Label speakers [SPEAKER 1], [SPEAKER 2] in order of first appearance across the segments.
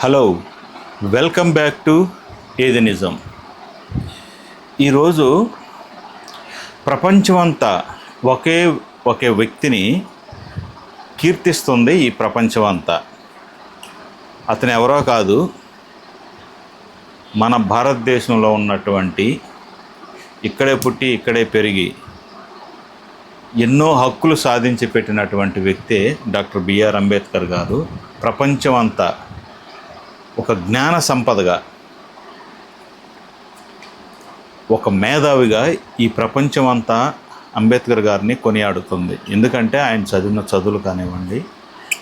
[SPEAKER 1] Hello welcome back to ఏది నిజం ఈరోజు ప్రపంచమంతా ఒకే ఒకే వ్యక్తిని కీర్తిస్తుంది ఈ ప్రపంచం అంతా అతను ఎవరో కాదు మన భారతదేశంలో ఉన్నటువంటి ఇక్కడే పుట్టి ఇక్కడే పెరిగి ఎన్నో హక్కులు సాధించి పెట్టినటువంటి వ్యక్తే డాక్టర్ బిఆర్ అంబేద్కర్ గారు. ప్రపంచం అంతా ఒక జ్ఞాన సంపదగా ఒక మేధావిగా ఈ ప్రపంచం అంతా అంబేద్కర్ గారిని కొనియాడుతుంది. ఎందుకంటే ఆయన చదివిన చదువులు కానివ్వండి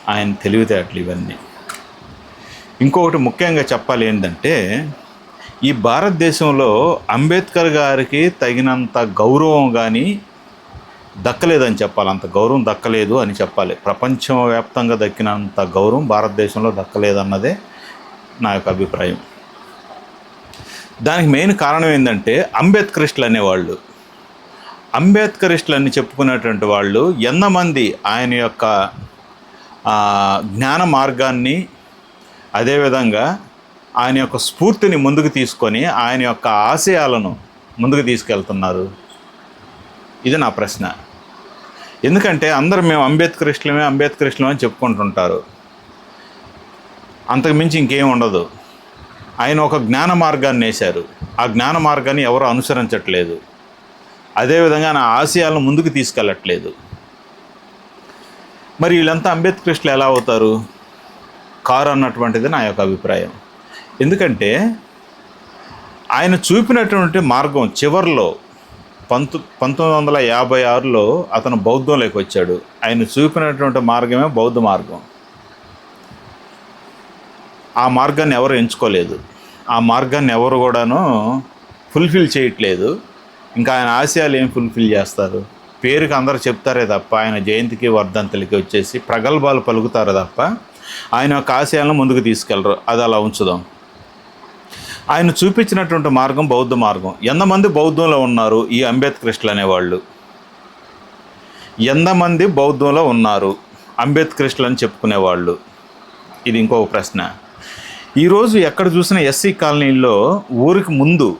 [SPEAKER 1] ఆయన తెలివితేటలు ఇవన్నీ. ఇంకొకటి ముఖ్యంగా చెప్పాలి ఏంటంటే ఈ భారతదేశంలో అంబేద్కర్ గారికి తగినంత గౌరవం కానీ దక్కలేదని చెప్పాలి. అంత గౌరవం దక్కలేదు అని చెప్పాలి. ప్రపంచవ్యాప్తంగా దక్కినంత గౌరవం భారతదేశంలో దక్కలేదన్నదే నా యొక్క అభిప్రాయం. దానికి మెయిన్ కారణం ఏంటంటే అంబేద్కరిస్టులు అనేవాళ్ళు అంబేద్కరిస్టులు అని చెప్పుకునేటువంటి వాళ్ళు ఎంతమంది ఆయన యొక్క జ్ఞాన మార్గాన్ని అదేవిధంగా ఆయన యొక్క స్ఫూర్తిని ముందుకు తీసుకొని ఆయన యొక్క ఆశయాలను ముందుకు తీసుకెళ్తున్నారు. ఇది నా ప్రశ్న. ఎందుకంటే అందరూ మేము అంబేద్కరిస్టులమే అంబేద్కరిస్టులమే అని చెప్పుకుంటుంటారు. అంతకు మించి ఇంకేం ఉండదు. ఆయన ఒక జ్ఞాన మార్గాన్ని వేశారు ఆ జ్ఞాన మార్గాన్ని ఎవరు అనుసరించట్లేదు. అదేవిధంగా నా ఆశయాలను ముందుకు తీసుకెళ్ళట్లేదు. మరి వీళ్ళంతా అంబేద్కృష్ణులు ఎలా అవుతారు? కారు అన్నటువంటిది నా యొక్క అభిప్రాయం. ఎందుకంటే ఆయన చూపినటువంటి మార్గం చివరిలో పంతొ పంతొమ్మిది వందల యాభై ఆరులో అతను బౌద్ధంలోకి వచ్చాడు. ఆయన చూపినటువంటి మార్గమే బౌద్ధ మార్గం. ఆ మార్గాన్ని ఎవరు ఎంచుకోలేదు. ఆ మార్గాన్ని ఎవరు కూడాను ఫుల్ఫిల్ చేయట్లేదు. ఇంకా ఆయన ఆశయాలు ఏం ఫుల్ఫిల్ చేస్తారు? పేరుకి అందరూ చెప్తారే తప్ప ఆయన జయంతికి వర్ధంతులకి వచ్చేసి ప్రగల్భాలు పలుకుతారు తప్ప ఆయన యొక్క ఆశయాలను ముందుకు తీసుకెళ్ళరు. అది అలా ఉంచుదాం. ఆయన చూపించినటువంటి మార్గం బౌద్ధ మార్గం. ఎంతమంది బౌద్ధంలో ఉన్నారు ఈ అంబేద్కరిస్టులు అనేవాళ్ళు? ఎంతమంది బౌద్ధంలో ఉన్నారు అంబేద్కరిస్టులు అని చెప్పుకునేవాళ్ళు? ఇది ఇంకొక ప్రశ్న. ఈరోజు ఎక్కడ చూసినా ఎస్సీ కాలనీలో ఊరికి ముందు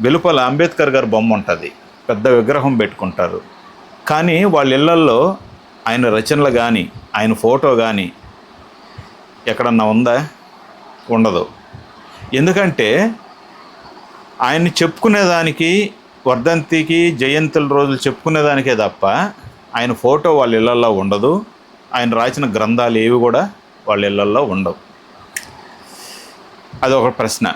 [SPEAKER 1] వెలుపల అంబేద్కర్ గారి బొమ్మ ఉంటుంది. పెద్ద విగ్రహం పెట్టుకుంటారు. కానీ వాళ్ళ ఇళ్ళల్లో ఆయన రచనలు కానీ ఆయన ఫోటో కానీ ఎక్కడన్నా ఉందా? ఉండదు. ఎందుకంటే ఆయన్ని చెప్పుకునేదానికి వర్ధంతికి జయంతుల రోజులు చెప్పుకునేదానికే తప్ప ఆయన ఫోటో వాళ్ళ ఇళ్ళల్లో ఉండదు. ఆయన రాసిన గ్రంథాలు ఏవి కూడా వాళ్ళ ఇళ్ళల్లో ఉండవు. అదొక ప్రశ్న.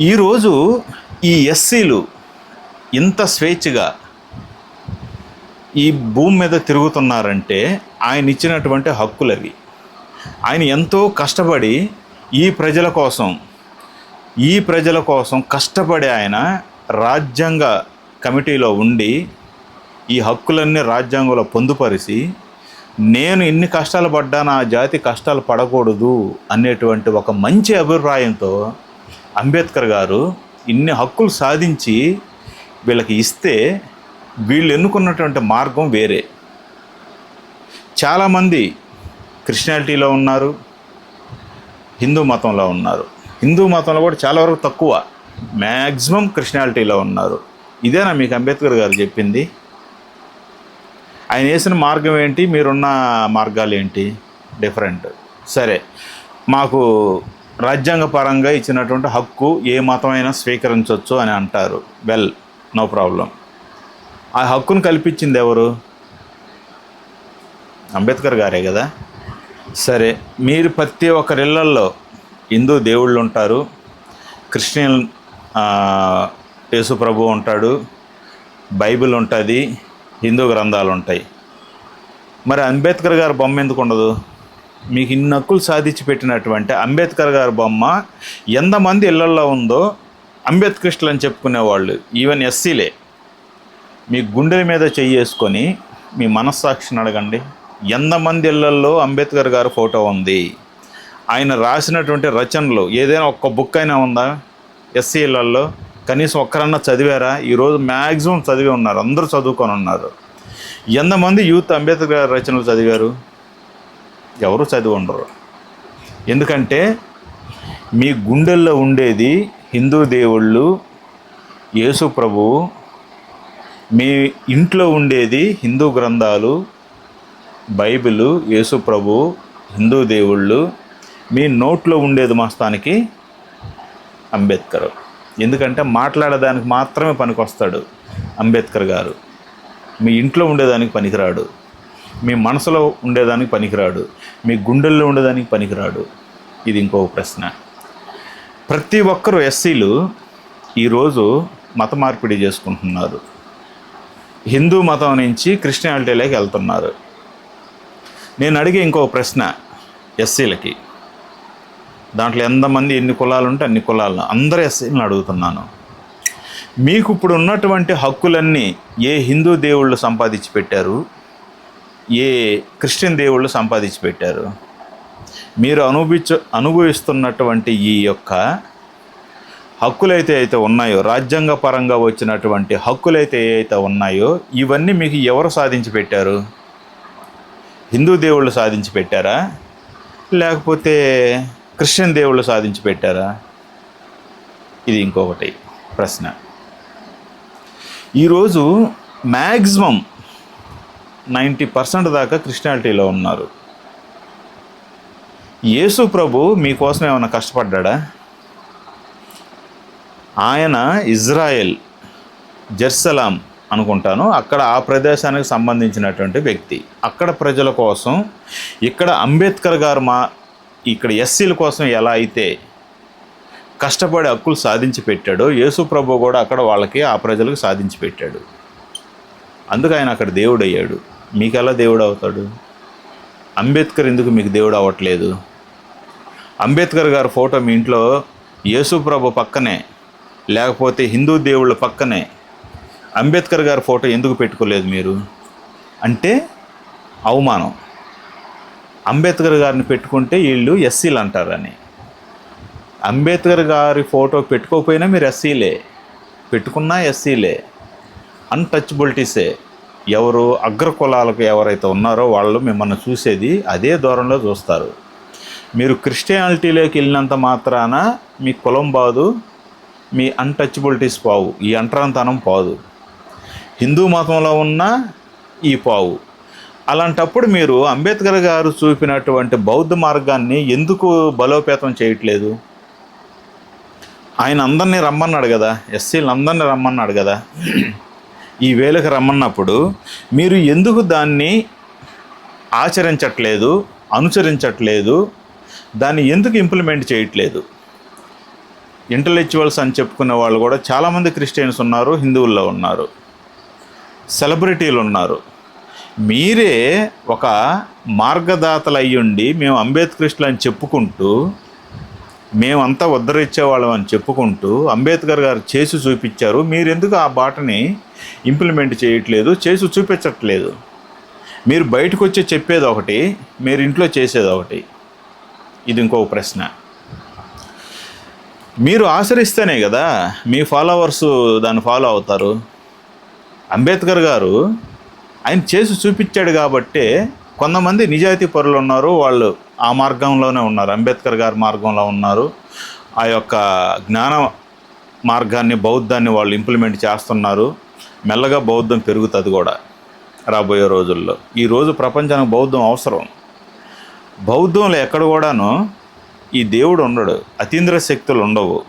[SPEAKER 1] ఈరోజు ఈ ఎస్సీలు ఇంత స్వేచ్ఛగా ఈ భూమి మీద తిరుగుతున్నారంటే ఆయన ఇచ్చినటువంటి హక్కులు అవి. ఆయన ఎంతో కష్టపడి ఈ ప్రజల కోసం ఈ ప్రజల కోసం కష్టపడి ఆయన రాజ్యాంగ కమిటీలో ఉండి ఈ హక్కులన్నీ రాజ్యాంగంలో పొందుపరిచి నేను ఇన్ని కష్టాలు పడ్డా నా జాతి కష్టాలు పడకూడదు అనేటువంటి ఒక మంచి అభిప్రాయంతో అంబేద్కర్ గారు ఇన్ని హక్కులు సాధించి వీళ్ళకి ఇస్తే వీళ్ళు ఎన్నుకున్నటువంటి మార్గం వేరే. చాలామంది క్రిస్టియానిటీలో ఉన్నారు హిందూ మతంలో ఉన్నారు. హిందూ మతంలో కూడా చాలా వరకు తక్కువ మ్యాక్సిమం క్రిస్టియానిటీలో ఉన్నారు. ఇదేనా మీకు అంబేద్కర్ గారు చెప్పింది? ఆయన వేసిన మార్గం ఏంటి? మీరున్న మార్గాలు ఏంటి? డిఫరెంట్ సరే. మాకు రాజ్యాంగ పరంగా ఇచ్చినటువంటి హక్కు ఏ మతమైనా స్వీకరించవచ్చు అని అంటారు. వెల్ నో ప్రాబ్లం ఆ హక్కును కల్పించింది ఎవరు? అంబేద్కర్ గారే కదా. సరే. మీరు ప్రతి ఒక్కరిళ్ళల్లో హిందూ దేవుళ్ళు ఉంటారు. క్రిస్టియన్ యేసు ప్రభు ఉంటాడు. బైబిల్ ఉంటుంది. హిందూ గ్రంథాలు ఉంటాయి మరి అంబేద్కర్ గారి బొమ్మ ఎందుకు ఉండదు? మీకు ఇన్ని హక్కులు సాధించి పెట్టినటువంటి అంబేద్కర్ గారి బొమ్మ ఎంతమంది ఇళ్ళల్లో ఉందో అంబేద్కరిస్టులు అని చెప్పుకునేవాళ్ళు ఈవెన్ ఎస్సీలే. మీ గుండెల మీద చేసుకొని మీ మనస్సాక్షిని అడగండి. ఎంతమంది ఇళ్ళల్లో అంబేద్కర్ గారి ఫోటో ఉంది? ఆయన రాసినటువంటి రచనలు ఏదైనా ఒక్క బుక్ అయినా ఉందా? ఎస్సీ ఇళ్ళల్లో? కనీసం ఒక్కరన్నా చదివారా? ఈరోజు మ్యాక్సిమం చదివి ఉన్నారు. అందరూ చదువుకొని ఉన్నారు. ఎంతమంది యూత్ అంబేద్కర్ గారి రచనలు చదివారు? ఎవరు చదివి ఉండరు. ఎందుకంటే మీ గుండెల్లో ఉండేది హిందూ దేవుళ్ళు యేసు ప్రభువు మీ ఇంట్లో ఉండేది హిందూ గ్రంథాలు బైబిల్ యేసు ప్రభు హిందూ దేవుళ్ళు మీ నోట్లో ఉండేది మస్తానికి అంబేద్కర్. ఎందుకంటే మాట్లాడడానికి మాత్రమే పనికొస్తాడు అంబేద్కర్ గారు. మీ ఇంట్లో ఉండేదానికి పనికిరాడు. మీ మనసులో ఉండేదానికి పనికిరాడు. మీ గుండెల్లో ఉండేదానికి పనికిరాడు. ఇది ఇంకో ప్రశ్న. ప్రతి ఒక్కరు ఎస్సీలు ఈరోజు మత మార్పిడి చేసుకుంటున్నారు. హిందూ మతం నుంచి క్రిస్టియానిటీలోకి వెళ్తున్నారు. నేను అడిగే ఇంకో ప్రశ్న ఎస్సీలకి. దాంట్లో ఎంతమంది ఎన్ని కులాలు ఉంటే అన్ని కులాలను అందరూ ఎస్సీలను అడుగుతున్నాను. మీకు ఇప్పుడు ఉన్నటువంటి హక్కులన్నీ ఏ హిందూ దేవుళ్ళు సంపాదించి పెట్టారు? ఏ క్రిస్టియన్ దేవుళ్ళు సంపాదించి పెట్టారు? మీరు అనుభవించ అనుభవిస్తున్నటువంటి ఈ యొక్క హక్కులైతే అయితే ఉన్నాయో రాజ్యాంగ పరంగా వచ్చినటువంటి హక్కులైతే ఏవైతే ఉన్నాయో ఇవన్నీ మీకు ఎవరు సాధించి పెట్టారు? హిందూ దేవుళ్ళు సాధించి పెట్టారా? లేకపోతే క్రిస్టియన్ దేవుళ్ళు సాధించి పెట్టారా? ఇది ఇంకొకటి ప్రశ్న. ఈరోజు మ్యాక్సిమం నైంటీ పర్సెంట్ దాకా క్రిస్టియానిటీలో ఉన్నారు. యేసు ప్రభు మీకోసం ఏమైనా కష్టపడ్డా ఆయన ఇజ్రాయెల్ జెర్సలాం అనుకుంటాను. అక్కడ ఆ ప్రదేశానికి సంబంధించినటువంటి వ్యక్తి. అక్కడ ప్రజల కోసం ఇక్కడ అంబేద్కర్ గారు మా ఇక్కడ ఎస్సీల కోసం ఎలా అయితే కష్టపడి హక్కులు సాధించి పెట్టాడో యేసు ప్రభు కూడా అక్కడ వాళ్ళకి ఆ ప్రజలకు సాధించి పెట్టాడు. అందుకు ఆయన అక్కడ దేవుడు అయ్యాడు మీకు ఎలా దేవుడు అవుతాడు అంబేద్కర్ ఎందుకు మీకు దేవుడు అవ్వట్లేదు అంబేద్కర్ గారి ఫోటో మీ ఇంట్లో యేసు ప్రభు పక్కనే లేకపోతే హిందూ దేవుళ్ళ పక్కనే అంబేద్కర్ గారి ఫోటో ఎందుకు పెట్టుకోలేదు మీరు? అంటే అవమానం. అంబేద్కర్ గారిని పెట్టుకుంటే వీళ్ళు ఎస్సీలు అంటారని. అంబేద్కర్ గారి ఫోటో పెట్టుకోకపోయినా మీరు ఎస్సీలే. పెట్టుకున్నా ఎస్సీలే. అన్టచబిలిటీసే ఎవరు అగ్ర కులాలకు ఎవరైతే ఉన్నారో వాళ్ళు మిమ్మల్ని చూసేది అదే దూరంలో చూస్తారు. మీరు క్రిస్టియానిటీలోకి వెళ్ళినంత మాత్రాన మీ కులం బాదు మీ అన్టచబిలిటీస్ పావు ఈ అంటరంతనం పోదు. హిందూ మతంలో ఉన్న ఈ పావు. అలాంటప్పుడు మీరు అంబేద్కర్ గారు చూపినటువంటి బౌద్ధ మార్గాన్ని ఎందుకు బలోపేతం చేయట్లేదు? ఆయన అందరినీ రమ్మన్నాడు కదా ఎస్సీలు అందరినీ రమ్మన్నాడు కదా. ఈ వేలకు రమ్మన్నప్పుడు మీరు ఎందుకు దాన్ని ఆచరించట్లేదు అనుసరించట్లేదు దాన్ని ఎందుకు ఇంప్లిమెంట్ చేయట్లేదు? ఇంటలెక్చువల్స్ అని చెప్పుకునే వాళ్ళు కూడా చాలామంది క్రిస్టియన్స్ ఉన్నారు హిందువుల్లో ఉన్నారు సెలబ్రిటీలు ఉన్నారు. మీరే ఒక మార్గదాతలు అయ్యుండి మేము అంబేద్కరిస్టులు అని చెప్పుకుంటూ మేమంతా ఉద్ధరించేవాళ్ళం అని చెప్పుకుంటూ అంబేద్కర్ గారు చేసి చూపించారు. మీరెందుకు ఆ బాటని ఇంప్లిమెంట్ చేయట్లేదు చేసి చూపించట్లేదు? మీరు బయటకు వచ్చి చెప్పేది ఒకటి మీరు ఇంట్లో చేసేది ఒకటి ఇది ఇంకో ప్రశ్న. మీరు ఆచరిస్తేనే కదా మీ ఫాలోవర్స్ దాన్ని ఫాలో అవుతారు. అంబేద్కర్ గారు ఆయన చేసి చూపించాడు కాబట్టే కొంతమంది నిజాయితీ పరులు ఉన్నారు వాళ్ళు ఆ మార్గంలోనే ఉన్నారు. అంబేద్కర్ గారి మార్గంలో ఉన్నారు. ఆ యొక్క జ్ఞాన మార్గాన్ని బౌద్ధాన్ని వాళ్ళు ఇంప్లిమెంట్ చేస్తున్నారు. మెల్లగా బౌద్ధం పెరుగుతుంది కూడా రాబోయే రోజుల్లో. ఈ రోజు ప్రపంచానికి బౌద్ధం అవసరం. బౌద్ధంలో ఎక్కడ కూడాను ఈ దేవుడు ఉండడు అతీంద్ర శక్తులు ఉండవు.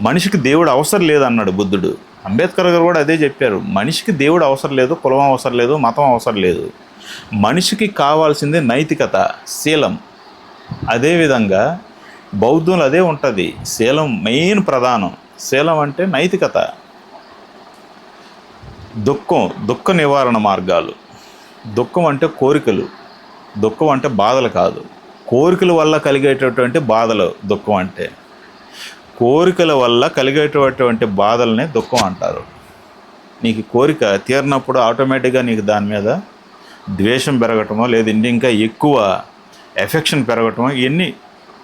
[SPEAKER 1] మనిషికి దేవుడు అవసరం లేదన్నాడు బుద్ధుడు. అంబేద్కర్ గారు కూడా అదే చెప్పారు. మనిషికి దేవుడు అవసరం లేదు కులం అవసరం లేదు మతం అవసరం లేదు. మనిషికి కావాల్సింది నైతికత శీలం. అదేవిధంగా బౌద్ధులు అదే ఉంటుంది. శీలం మెయిన్ ప్రధానం. శీలం అంటే నైతికత. దుఃఖం దుఃఖ నివారణ మార్గాలు. దుఃఖం అంటే కోరికలు. దుఃఖం అంటే బాధలు కాదు. కోరికల వల్ల కలిగేటటువంటి బాధలు దుఃఖం అంటే. కోరికల వల్ల కలిగేటటువంటి బాధల్ని దుఃఖం అంటారు. నీకు కోరిక తీరినప్పుడు ఆటోమేటిక్గా నీకు దాని మీద ద్వేషం పెరగటమో లేదా ఇంకా ఎక్కువ ఎఫెక్షన్ పెరగటమో ఇవన్నీ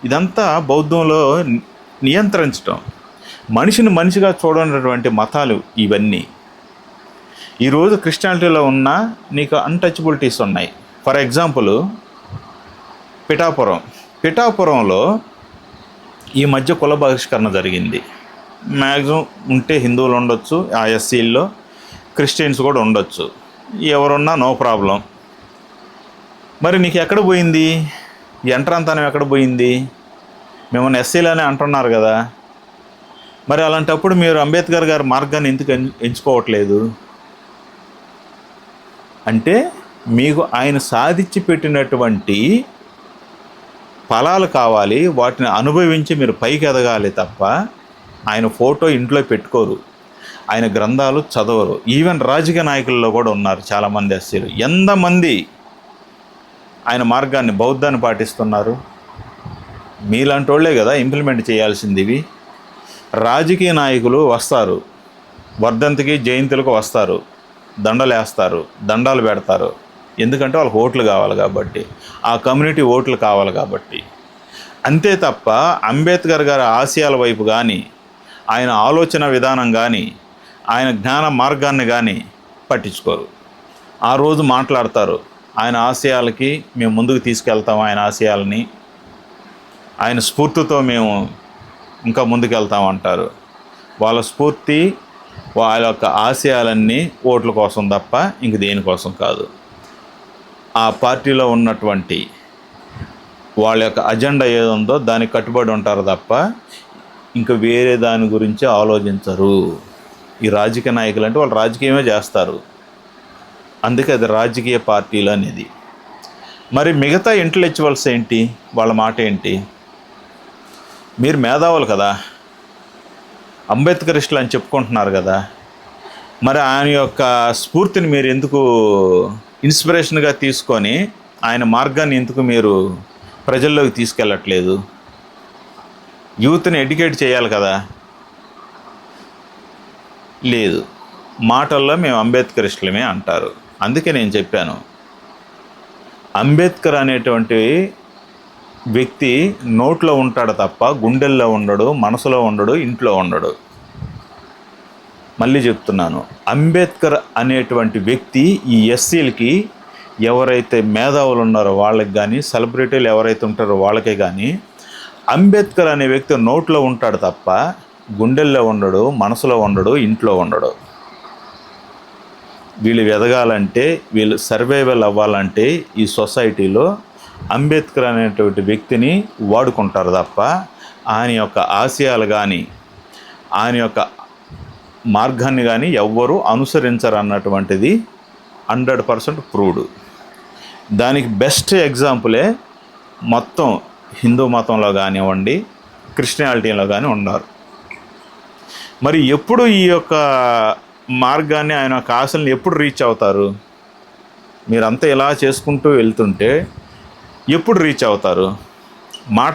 [SPEAKER 1] ఇదంతా బౌద్ధంలో నియంత్రించటం. మనిషిని మనిషిగా చూడనటువంటి మతాలు ఇవన్నీ. ఈరోజు క్రిస్టియానిటీలో ఉన్న నీకు అన్టచబిలిటీస్ ఉన్నాయి. For example Pithapuram. పిఠాపురంలో ఈ మధ్య కుల బహిష్కరణ జరిగింది. మ్యాక్సిమం ఉంటే హిందువులు ఉండొచ్చు ఆ ఎస్సీల్లో క్రిస్టియన్స్ కూడా ఉండొచ్చు. ఎవరున్నా నో ప్రాబ్లం. మరి నీకు ఎక్కడ పోయింది? ఎంట్రంతనం ఎక్కడ పోయింది? మిమ్మల్ని ఎస్సీలనే అంటున్నారు కదా. మరి అలాంటప్పుడు మీరు అంబేద్కర్ గారి మార్గాన్ని ఎందుకు ఎంచుకోవట్లేదు? అంటే మీకు ఆయన సాధించి పెట్టినటువంటి ఫలాలు కావాలి వాటిని అనుభవించి మీరు పైకి ఎదగాలి తప్ప ఆయన ఫోటో ఇంట్లో పెట్టుకోరు. ఆయన గ్రంథాలు చదవరు. ఈవెన్ రాజకీయ నాయకుల్లో కూడా ఉన్నారు చాలామంది ఎస్సీలు. ఎంతమంది ఆయన మార్గాన్ని బౌద్ధాన్ని పాటిస్తున్నారు? మీలాంటి వాళ్ళే కదా ఇంప్లిమెంట్ చేయాల్సింది ఇవి. రాజకీయ నాయకులు వస్తారు. వర్ధంతికి జయంతులకు వస్తారు. దండలేస్తారు. దండాలు పెడతారు. ఎందుకంటే వాళ్ళకి ఓట్లు కావాలి కాబట్టి. ఆ కమ్యూనిటీ ఓట్లు కావాలి కాబట్టి. అంతే తప్ప అంబేద్కర్ గారి ఆశయాల వైపు కానీ ఆయన ఆలోచన విధానం కానీ ఆయన జ్ఞాన మార్గాన్ని కానీ పట్టించుకోరు. ఆ రోజు మాట్లాడతారు ఆయన ఆశయాలకి మేము ముందుకు తీసుకెళ్తాం ఆయన ఆశయాలని. ఆయన స్ఫూర్తితో మేము ఇంకా ముందుకెళ్తాం అంటారు. వాళ్ళ స్ఫూర్తి వాళ్ళ యొక్క ఆశయాలన్నీ ఓట్ల కోసం తప్ప ఇంక దేనికోసం కాదు. ఆ పార్టీలో ఉన్నటువంటి వాళ్ళ యొక్క అజెండా ఏదుందో దానికి కట్టుబడి ఉంటారు తప్ప ఇంకా వేరే దాని గురించి ఆలోచించరు. ఈ రాజకీయ నాయకులు అంటే వాళ్ళు రాజకీయమే చేస్తారు. అందుకే అది రాజకీయ పార్టీలు అనేది. మరి మిగతా ఇంటలెక్చువల్స్ ఏంటి? వాళ్ళ మాట ఏంటి? మీరు మేధావులు కదా. అంబేద్కరిస్టులు అని చెప్పుకుంటున్నారు కదా. మరి ఆయన యొక్క స్ఫూర్తిని మీరు ఎందుకు ఇన్స్పిరేషన్గా తీసుకొని ఆయన మార్గాన్ని ఎందుకు మీరు ప్రజల్లోకి తీసుకెళ్ళట్లేదు? యూత్ని ఎడ్యుకేట్ చేయాలి కదా? లేదు. మాటల్లో మేము అంబేద్కరిస్టులమే అంటారు. అందుకే నేను చెప్పాను. అంబేద్కర్ అనేటువంటి వ్యక్తి నోట్లో ఉంటాడు తప్ప గుండెల్లో ఉండడు మనసులో ఉండడు ఇంట్లో ఉండడు. మళ్ళీ చెప్తున్నాను. అంబేద్కర్ అనేటువంటి వ్యక్తి ఈ ఎస్సీలకి ఎవరైతే మేధావులు ఉన్నారో వాళ్ళకి కానీ సెలబ్రిటీలు ఎవరైతే ఉంటారో వాళ్ళకే కానీ అంబేద్కర్ అనే వ్యక్తి నోట్లో ఉంటాడు తప్ప గుండెల్లో ఉండడు మనసులో ఉండడు ఇంట్లో ఉండడు. వీళ్ళు ఎదగాలంటే వీళ్ళు సర్వైవల్ అవ్వాలంటే ఈ సొసైటీలో అంబేద్కర్ అనేటువంటి వ్యక్తిని వాడుకుంటారు తప్ప ఆయన యొక్క ఆశయాలు కానీ ఆయన యొక్క మార్గాన్ని కానీ ఎవ్వరూ అనుసరించరు అన్నటువంటిది హండ్రెడ్ పర్సెంట్ ప్రూవ్డ్. దానికి బెస్ట్ ఎగ్జాంపులే మొత్తం హిందూ మతంలో కానివ్వండి క్రిస్టియానిటీలో కానీ ఉన్నారు. మరి ఎప్పుడు ఈ యొక్క మార్గాన్ని ఆయన యొక్క ఆశల్ని ఎప్పుడు రీచ్ అవుతారు? మీరంతా ఇలా చేసుకుంటూ వెళ్తుంటే ఎప్పుడు రీచ్ అవుతారు? మాట